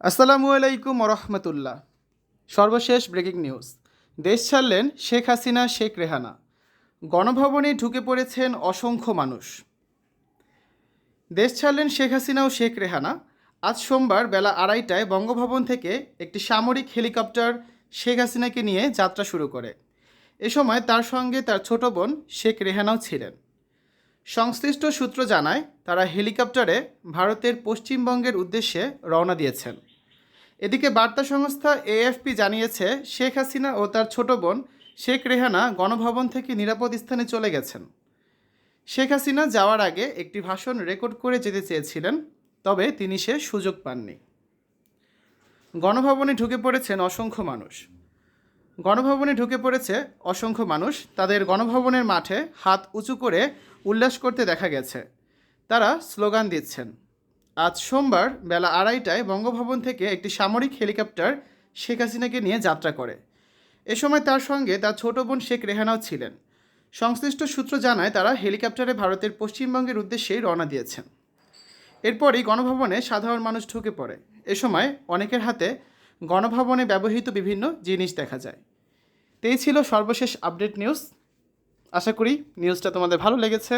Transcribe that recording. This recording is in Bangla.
আসসালামু আলাইকুম রহমতুল্লাহ সর্বশেষ ব্রেকিং নিউজ। দেশ ছাড়লেন শেখ হাসিনা, শেখ রেহানা। গণভবনে ঢুকে পড়েছেন অসংখ্য মানুষ। দেশ ছাড়লেন শেখ হাসিনা ও শেখ রেহানা। আজ সোমবার বেলা আড়াইটায় বঙ্গভবন থেকে একটি সামরিক হেলিকপ্টার শেখ হাসিনাকে নিয়ে যাত্রা শুরু করে। এ সময় তার সঙ্গে তার ছোট বোন শেখ রেহানাও ছিলেন। সংশ্লিষ্ট সূত্র জানায়, তারা হেলিকপ্টারে ভারতের পশ্চিমবঙ্গের উদ্দেশ্যে রওনা দিয়েছেন। এদিকে বার্তা সংস্থা এএফপি জানিয়েছে, শেখ হাসিনা ও তার ছোট বোন শেখ রেহানা গণভবন থেকে নিরাপদ স্থানে চলে গেছেন। শেখ হাসিনা যাওয়ার আগে একটি ভাষণ রেকর্ড করে যেতে চেয়েছিলেন, তবে তিনি সে সুযোগ পাননি। গণভবনে ঢুকে পড়েছেন অসংখ্য মানুষ। গণভবনে ঢুকে পড়েছে অসংখ্য মানুষ। তাদের গণভবনের মাঠে হাত উঁচু করে উল্লাস করতে দেখা গেছে। তারা স্লোগান দিচ্ছেন, আজ সোমবার বেলা আড়াইটায় বঙ্গভবন থেকে একটি সামরিক হেলিকপ্টার শেখ হাসিনাকে নিয়ে যাত্রা করে। এ সময় তার সঙ্গে তার ছোট বোন শেখ রেহানাও ছিলেন। সংশ্লিষ্ট সূত্র জানায় তারা হেলিকপ্টারে ভারতের পশ্চিমবঙ্গের উদ্দেশ্যেই রওনা দিয়েছেন। এরপরই গণভবনে সাধারণ মানুষ ঢুকে পড়ে। এ সময় অনেকের হাতে গণভবনে ব্যবহৃত বিভিন্ন জিনিস দেখা যায়। এই ছিল সর্বশেষ আপডেট নিউজ আশা করি নিউজটা তোমাদের ভালো লেগেছে।